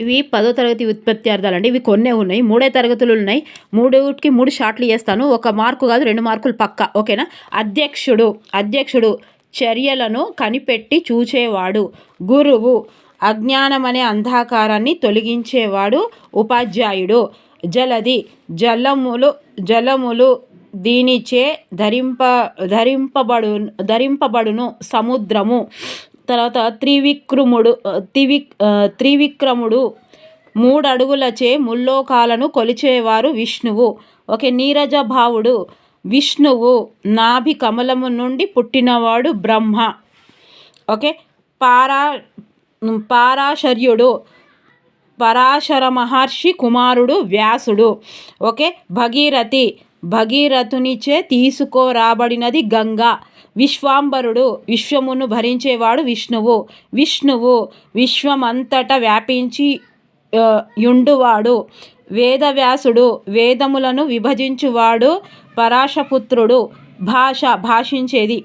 ఇవి పదో తరగతి ఉత్పత్తి అండి ఇవి కొన్నే ఉన్నాయి. మూడే తరగతులు ఉన్నాయి. మూడుకి మూడు షార్ట్లు చేస్తాను. ఒక మార్కు కాదు రెండు మార్కులు పక్క. ఓకేనా? అధ్యక్షుడు అధ్యక్షుడు చర్యలను కనిపెట్టి చూచేవాడు. గురువు అజ్ఞానం అనే అంధకారాన్ని తొలగించేవాడు ఉపాధ్యాయుడు. జలది జలములు జలములు దీనిచే ధరింప ధరింపబడు ధరింపబడును సముద్రము. తర్వాత త్రివిక్రముడు త్రివిక్ త్రివిక్రముడు మూడు అడుగులచే ముల్లోకాలను కొలిచేవారు విష్ణువు. ఓకే నీరజ భావుడు విష్ణువు నాభి కమలము నుండి పుట్టినవాడు బ్రహ్మ. ఓకే పారా పారాశర్యుడు పరాశర మహర్షి కుమారుడు వ్యాసుడు. ఓకే భగీరథి భగీరథునిచే తీసుకోరాబడినది గంగా. విశ్వాంబరుడు విశ్వమును భరించేవాడు విష్ణువు. విష్ణువు విశ్వమంతట వ్యాపించి యుండువాడు. వేదవ్యాసుడు వేదములను విభజించువాడు పరాశపుత్రుడు భాష భాషించేది.